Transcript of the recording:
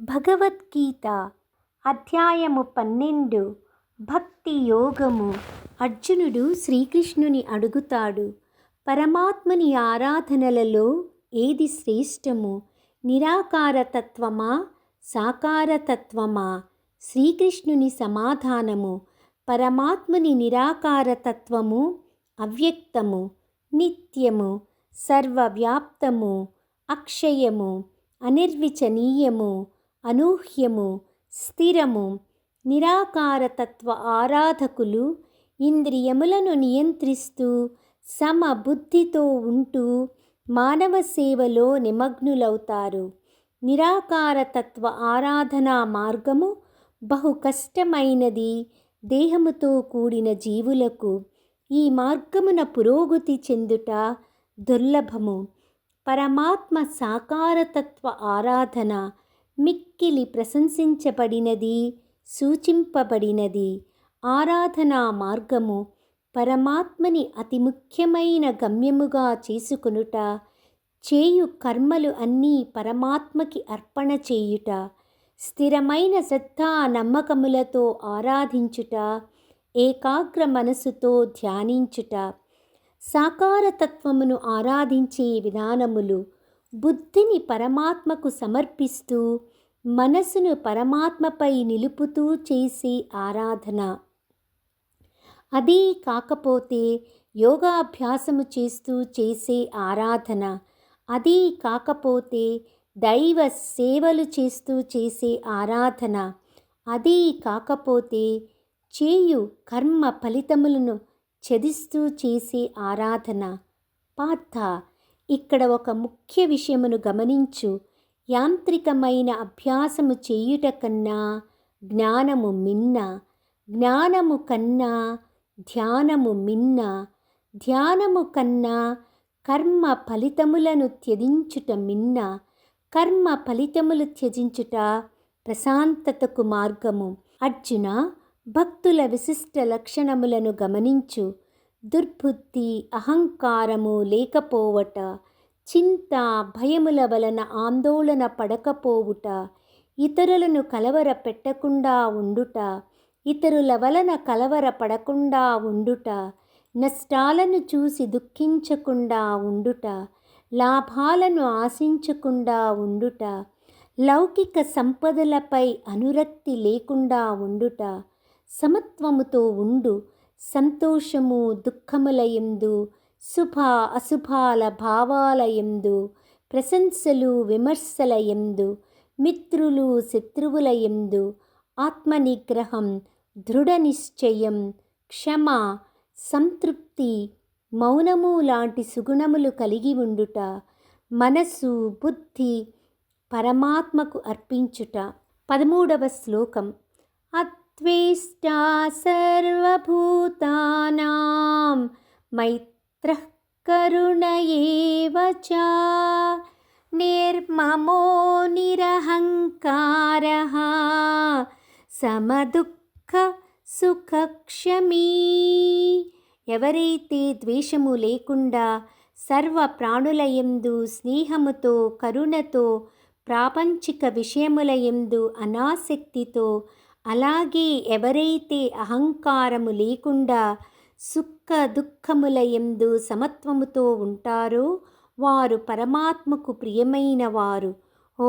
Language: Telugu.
భగవద్గీత అధ్యాయము పన్నెండు. భక్తి యోగము. అర్జునుడు శ్రీకృష్ణుని అడుగుతాడు పరమాత్మని ఆరాధనలలో ఏది శ్రేష్టము? నిరాకారతత్వమా? సాకారతత్వమా? శ్రీకృష్ణుని సమాధానము. పరమాత్మని నిరాకారతత్వము అవ్యక్తము. నిత్యము. సర్వవ్యాప్తము. అక్షయము. అనిర్వచనీయము. అనూహ్యము స్థిరము నిరాకారతత్వ ఆరాధకులు ఇంద్రియములను నియంత్రిస్తూ సమబుద్ధితో ఉంటూ మానవ సేవలో నిమగ్నులవుతారు. నిరాకారతత్వ ఆరాధనా మార్గము బహు కష్టమైనది దేహముతో కూడిన జీవులకు. ఈ మార్గమున పురోగతి చెందుట దుర్లభము. పరమాత్మ సాకారతత్వ ఆరాధన మిక్కిలి ప్రశంసించబడినది సూచింపబడినది. ఆరాధనా మార్గము పరమాత్మని అతి ముఖ్యమైన గమ్యముగా చేసుకొనుట చేయు కర్మలు అన్నీ పరమాత్మకి అర్పణ చేయుట స్థిరమైన శ్రద్ధా నమ్మకములతో ఆరాధించుట ఏకాగ్ర మనసుతో ధ్యానించుట సాకారతత్వమును ఆరాధించే విధానములు బుద్ధిని పరమాత్మకు సమర్పిస్తూ మనసును పరమాత్మపై నిలుపుతూ చేసే ఆరాధన. అదీ కాకపోతే యోగాభ్యాసము చేస్తూ చేసే ఆరాధన. అదీ కాకపోతే దైవ సేవలు చేస్తూ చేసే ఆరాధన. అదీ కాకపోతే చేయు కర్మ ఫలితములను చదిస్తూ చేసే ఆరాధన. పార్థ ఇక్కడ ఒక ముఖ్య విషయమును గమనించు. యాంత్రికమైన అభ్యాసము చేయుట కన్నా జ్ఞానము మిన్న. జ్ఞానము కన్నా ధ్యానము మిన్న. ధ్యానము కన్నా కర్మ ఫలితములను త్యజించుట మిన్న. కర్మ ఫలితములు త్యజించుట ప్రశాంతతకు మార్గము. అర్జున భక్తుల విశిష్ట లక్షణములను గమనించు. దుర్బుద్ధి అహంకారము లేకపోవట చింత భయముల వలన ఆందోళన పడకపోవుట ఇతరులను కలవర పెట్టకుండా ఉండుట ఇతరుల వలన కలవర పడకుండా ఉండుట నష్టాలను చూసి దుఃఖించకుండా ఉండుట లాభాలను ఆశించకుండా ఉండుట లౌకిక సంపదలపై అనురక్తి లేకుండా ఉండుట సమత్వముతో ఉండు సంతోషము దుఃఖములయందు శుభ అశుభాల భావాలయందు ప్రశంసలు విమర్శలయందు మిత్రులు శత్రువులయందు ఆత్మనిగ్రహం దృఢ నిశ్చయం క్షమ సంతృప్తి మౌనము లాంటి సుగుణములు కలిగి ఉండుట మనసు బుద్ధి పరమాత్మకు అర్పించుట. పదమూడవ శ్లోకం. అత్వేష్టా సర్వభూతానాం మైత్రః కరుణ చ నిర్మమో నిరహంకారः సమదుఃఖ సుఖక్షమీ. ఎవరైతే ద్వేషము లేకుండా సర్వ ప్రాణుల ఎందు స్నేహముతో కరుణతో ప్రాపంచిక విషయముల ఎందు అనాసక్తితో అలాగే ఎవరైతే అహంకారము లేకుండా సుఖ దుఃఖముల ఎందు సమత్వముతో ఉంటారో వారు పరమాత్మకు ప్రియమైన వారు. ఓ